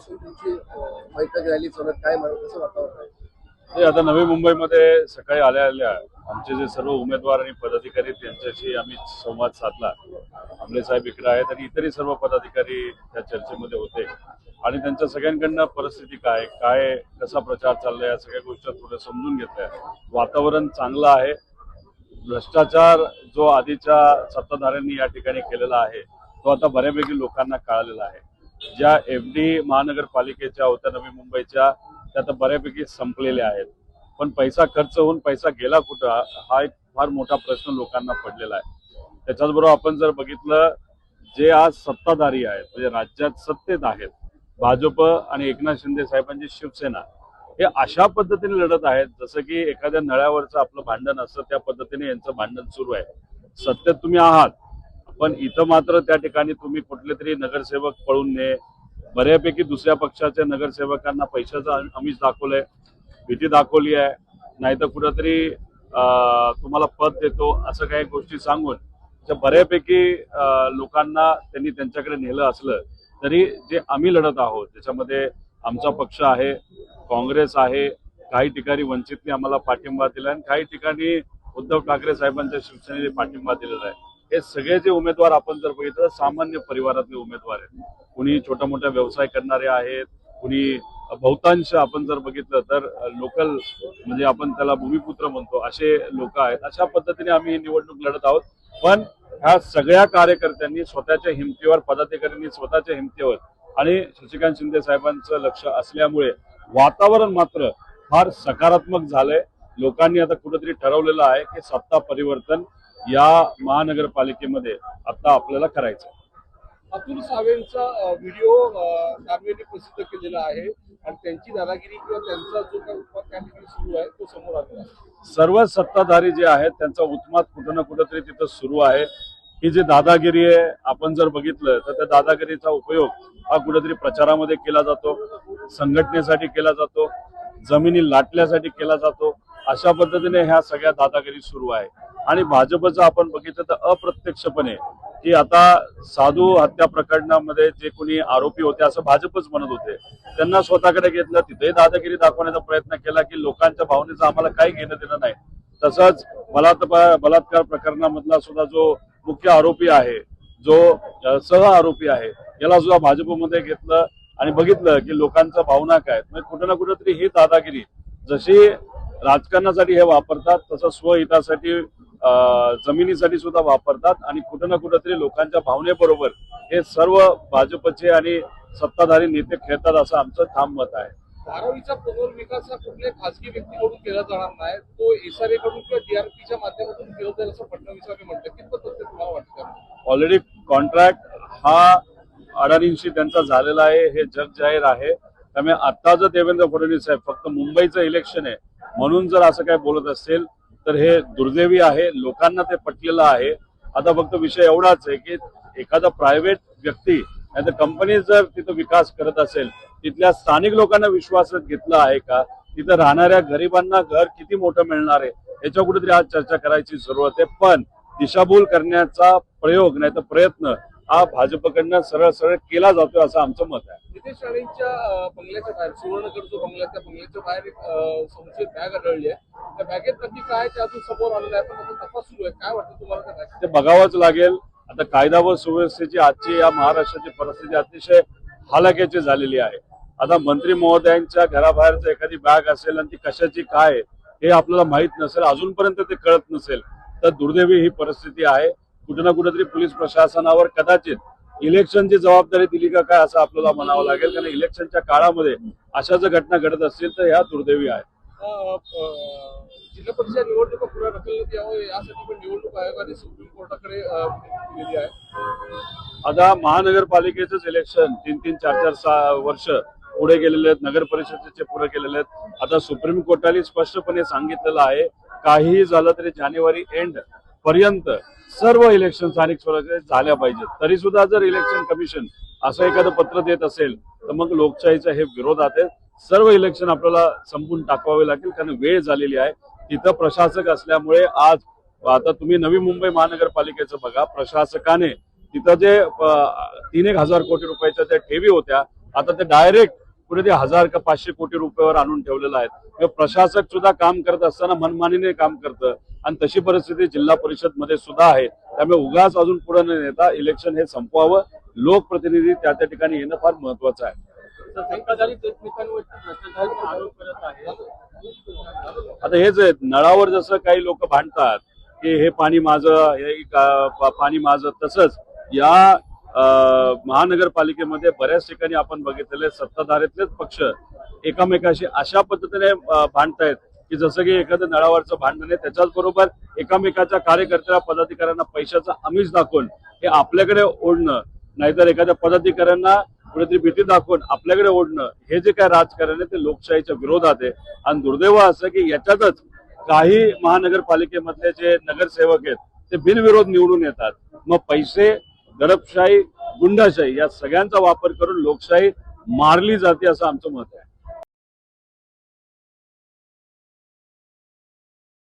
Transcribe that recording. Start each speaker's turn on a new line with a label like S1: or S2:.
S1: सकाळपासून तुमची बैठक रॅली काय म्हणत कसं वातावरण आहे?
S2: ते आता नवी मुंबईमध्ये सकाळी आल्या आल्या आमचे जे सर्व उमेदवार आणि पदाधिकारी त्यांच्याशी आम्ही संवाद साधला. आमले साहेब इकडे आहेत आणि इतरही सर्व पदाधिकारी त्या चर्चेमध्ये होते. आणि त्यांच्या सगळ्यांकडनं परिस्थिती काय काय कसा प्रचार चाललाय या सगळ्या गोष्टी थोडं समजून घेतल्या. वातावरण चांगलं आहे. भ्रष्टाचार जो आधीच्या सत्ताधाऱ्यांनी या ठिकाणी केलेला आहे तो आता बऱ्यापैकी लोकांना कळालेला आहे. ज्या एफ डी महानगरपालिकेच्या होत्या नवी मुंबईच्या त्या तर बऱ्यापैकी संपलेल्या आहेत. पण पैसा खर्च होऊन पैसा गेला कुठं हा एक फार मोठा प्रश्न लोकांना पडलेला आहे. त्याच्याचबरोबर आपण जर बघितलं जे आज सत्ताधारी आहेत म्हणजे राज्यात सत्तेत आहेत भाजप आणि एकनाथ शिंदे साहेबांची शिवसेना हे अशा पद्धतीने लढत आहेत जसं की एखाद्या नळ्यावरचं आपलं भांडण असतं त्या पद्धतीने यांचं भांडण सुरू आहे. सत्तेत तुम्ही आहात पण इथं मात्र त्या ठिकाणी तुम्ही कुठले तरी नगरसेवक पळून ने बऱ्यापैकी दुसऱ्या पक्षाच्या नगरसेवकांना पैशाचं आम्हीच आमिष दाखवलंय भीती दाखवली आहे. नाहीतर कुठंतरी तुम्हाला पद देतो असं काही गोष्टी सांगून बऱ्यापैकी लोकांना त्यांनी त्यांच्याकडे नेलं असलं तरी जे आम्ही लढत आहोत त्याच्यामध्ये आमचा पक्ष आहे काँग्रेस आहे काही ठिकाणी वंचितने आम्हाला पाठिंबा दिला आणि काही ठिकाणी उद्धव ठाकरे साहेबांच्या शिवसेनेने पाठिंबा दिलेला आहे. हे सगळे जे उमेदवार आपण जर बघितलं सामान्य परिवारातले उमेदवार आहेत. कुणी छोटा मोठा व्यवसाय करणारे आहेत कुणी बहुतांश आपण जर बघितलं तर लोकल म्हणजे आपण त्याला भूमिपुत्र म्हणतो असे लोक आहेत. अशा पद्धतीने आम्ही ही निवडणूक लढत आहोत. पण ह्या सगळ्या कार्यकर्त्यांनी स्वतःच्या हिमतीवर पदाधिकाऱ्यांनी स्वतःच्या हिमतीवर आणि शशिकांत शिंदे साहेबांचं लक्ष असल्यामुळे वातावरण मात्र फार सकारात्मक झालंय. लोकांनी आता कुठेतरी ठरवलेलं आहे की सत्ता परिवर्तन या महानगरपालिकेमध्ये आता आपल्याला करायचं.
S3: अतुल सावेंचा व्हिडिओ दानवेने प्रसिद्ध केलेला आहे आणि त्यांची दादागिरी किंवा त्यांचा जो काही उत्पाद त्या ठिकाणी सुरू आहे तो समोर आलेला आहे.
S2: सर्व सत्ताधारी जे आहेत त्यांचा उत्माद कुठं ना कुठंतरी तिथं सुरू आहे. ही जी दादागिरी आहे आपण जर बघितलं तर त्या दादागिरीचा उपयोग हा कुठेतरी प्रचारामध्ये केला जातो संघटनेसाठी केला जातो जमिनी लाटण्यासाठी केला जातो. अशा पद्धतीने ह्या सगळ्या दादागिरी सुरू आहे. आणि भाजपचं आपण बघितलं तर अप्रत्यक्षपणे की आता साधू हत्या प्रकरणामध्ये जे कोणी आरोपी होते असं भाजपच म्हणत होते. त्यांना स्वतःकडे घेतलं तिथेही दादागिरी दाखवण्याचा प्रयत्न केला की लोकांच्या भावनेचं आम्हाला काही घेणं देणं नाही. तसंच बलात्कार बलात्कार प्रकरणामधला सुद्धा जो मुख्य आरोपी आहे जो सह आरोपी आहे याला सुद्धा भाजपमध्ये घेतलं आणि बघितलं की लोकांच्या भावना काय म्हणजे कुठं ना कुठेतरी ही दादागिरी जशी राजकारणासाठी हे वापरतात तसं स्वहितासाठी जमिनीसाठी सुद्धा वापरतात आणि कुठं ना कुठेतरी लोकांच्या भावनेबरोबर हे सर्व भाजपचे आणि सत्ताधारी नेते खेळतात असं आमचं ठाम मत आहे.
S3: धारावीचा पुनर्विकास हा कुठल्या खासगी व्यक्तीकडून केला जाणार नाही. तो एसआरए कडून किंवा डीआरपीच्या माध्यमातून केला जाईल असं फडणवीसांनी म्हटलं कितपत तथ्य तुम्हाला वाटतं
S2: ऑलरेडी कॉन्ट्रॅक्ट हा अडाणींशी त्यांचा झालेला आहे हे जग जाहीर आहे. त्यामुळे आता जर देवेंद्र फडणवीस साहेब फक्त मुंबईचं इलेक्शन आहे. म्हणून जर असं काय बोलत असेल तर हे दुर्दैवी आहे. लोकांना ते पटलेलं आहे. आता फक्त विषय एवढाच आहे की एखादा प्रायव्हेट व्यक्ती नाहीतर कंपनी जर तिथं विकास करत असेल तिथल्या स्थानिक लोकांना विश्वासात घेतलं आहे का? तिथं राहणाऱ्या गरिबांना घर किती मोठं मिळणार आहे? याच्या कुठेतरी आज चर्चा करायची सुरुवात आहे. पण दिशाभूल करण्याचा प्रयोग नाही तर प्रयत्न हा भाजपकडनं सरळ सरळ केला जातोय असं आमचं मत आहे.
S3: नितेश राणेंच्या बंगल्याच्या बाहेर सुवर्णगड जो बंगल्याच्या बंगल्याच्या बाहेर एक संशयित बॅग आढळली आहे. त्या बॅगेत नक्की काय आहे ते अजून समोर आलेलं आहे? पण त्याचा तपास सुरू आहे. काय वाटतं तुम्हाला त्या बॅगेत?
S2: ते बघावंच लागेल. आता कायदा व सुव्यवस्थेची आजची या महाराष्ट्राची परिस्थिती अतिशय हालाक्याची झालेली आहे. आता मंत्री महोदयांच्या घराबाहेर जर एखादी बॅग असेल आणि ती कशाची काय हे आपल्याला माहीत नसेल अजूनपर्यंत ते कळत नसेल तर दुर्दैवी ही परिस्थिती आहे. कुठे ना कुठेतरी पोलीस प्रशासनावर कदाचित इलेक्शनची जबाबदारी दिली का काय असं आपल्याला म्हणावं लागेल. कारण इलेक्शनच्या काळामध्ये अशा जर घटना घडत असतील तर ह्या दुर्दैवी आहेत
S3: जिल्हा परिषद निवडणुका पुढे ढकलण्यात यावं यासाठी पण निवडणूक आयोगाने सुप्रीम कोर्टाकडे अ, आहे.
S2: आता महानगरपालिकेचंच इलेक्शन तीन तीन चार चार सहा वर्ष पुढे गेलेले आहेत नगर परिषदेचे पुढे गेलेले आहेत. आता सुप्रीम कोर्टाने स्पष्टपणे सांगितलेलं आहे काहीही झालं तरी जानेवारी एंड पर्यंत सर्व इलेक्शन स्थानिक स्वराज्य झाल्या पाहिजेत. तरी सुद्धा जर इलेक्शन कमिशन असं एखादं पत्र देत असेल तर मग लोकशाहीचा हे विरोधात आहे. सर्व इलेक्शन आपल्याला संपून टाकवावे लागेल कारण वेळ झालेली आहे. तिथं प्रशासक असल्यामुळे आज आता तुम्ही नवी मुंबई महानगरपालिकेचं बघा प्रशासकाने तिथं जे तीन एक हजार कोटी रुपयाच्या त्या ठेवी होत्या आता ते डायरेक्ट पुढे ते हजार का पाचशे कोटी रुपयावर आणून ठेवलेलं आहे प्रशासक सुद्धा काम करत असताना मनमानीने काम करतं आणि तशी परिस्थिती जिल्हा परिषदमध्ये सुद्धा आहे. त्यामुळे उगाच अजून पुढे न नेता इलेक्शन हे संपवावं. लोकप्रतिनिधी त्या त्या ठिकाणी येणं फार महत्वाचं आहे. आता हेच आहे नळावर जसं काही लोक भांडतात की हे पाणी माझं हे पाणी माझं तसंच या महानगरपालिकेमध्ये बऱ्याच ठिकाणी आपण बघितलेले सत्ताधारीतलेच पक्ष एकामेकाशी अशा पद्धतीने भांडतायत की जसं की एखादं नळावरचं भांडण आहे त्याच्याच बरोबर एकामेकाच्या कार्यकर्त्याला पदाधिकाऱ्यांना पैशाचा आमिष दाखवून हे आपल्याकडे ओढणं नाहीतर एखाद्या पदाधिकाऱ्यांना कुठेतरी भीती दाखवून आपल्याकडे ओढणं हे जे काय राजकारण आहे ते लोकशाहीच्या विरोधात आहे. आणि दुर्दैव असं की याच्यातच काही महानगरपालिकेमधले जे नगरसेवक आहेत ते बिनविरोध निवडून येतात. मग पैसे दडपशाही गुंडाशाही या सगळ्यांचा वापर करून लोकशाही मारली जाते असं आमचं मत आहे.